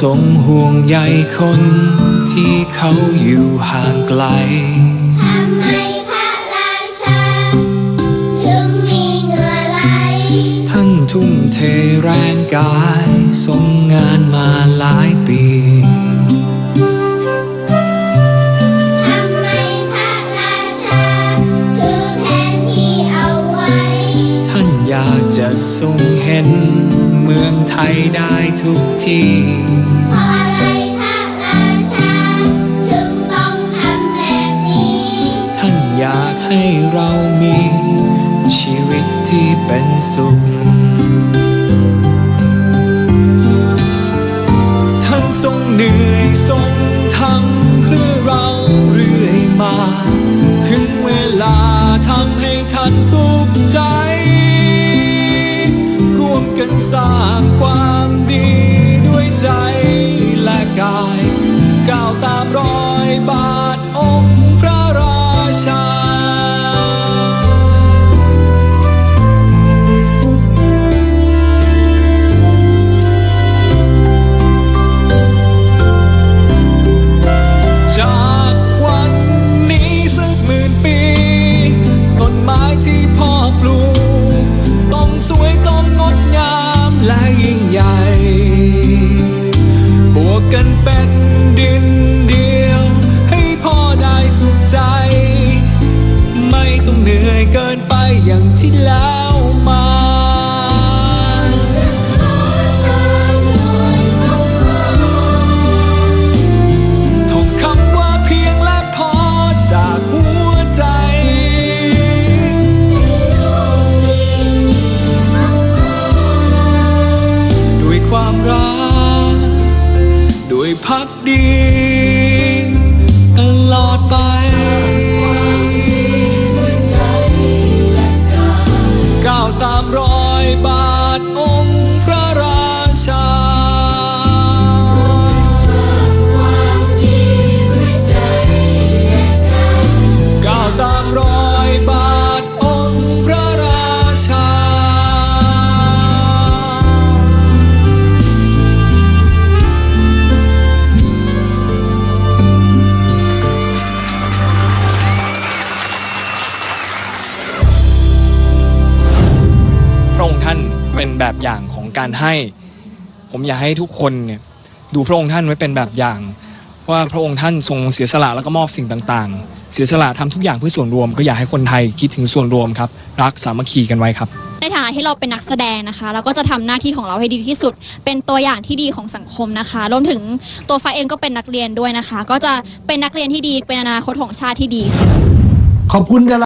ทรงห่วงใยคนที่เขาอยู่ห่างไกล ทำไมพระราชาถึงมีเหงื่อไหล ท่านทุ่มเทแรงกายทรงงานมาหลายปี อยากจะทรงเห็น เมืองไทยได้ทุกที่เพราะอะไรพระราชาถึงต้องทำแบบนี้ ท่านอยากให้เรามี ชีวิตที่เป็นสุข เกินไปอย่างที่แล้วมาท่องคำว่าเพียงและพอจากหัวใจด้วยความรักด้วยพักดี เป็นแบบอย่างของการให้ ผมอยากให้ทุกคนเนี่ยดูพระองค์ท่านไว้เป็นแบบอย่าง ว่าพระองค์ท่านทรงเสียสละแล้วก็มอบสิ่งต่างๆ เสียสละทำทุกอย่างเพื่อส่วนรวม ก็อยากให้คนไทยคิดถึงส่วนรวมครับ รักสามัคคีกันไว้ครับ ในฐานะที่เราเป็นนักแสดงนะคะ เราก็จะทำหน้าที่ของเราให้ดีที่สุด เป็นตัวอย่างที่ดีของสังคมนะคะรวมถึงตัวฟ้าเองก็เป็นนักเรียนด้วยนะคะ ก็จะเป็นนักเรียนที่ดีเป็นอนาคตของชาติที่ดีค่ะขอบคุณกัน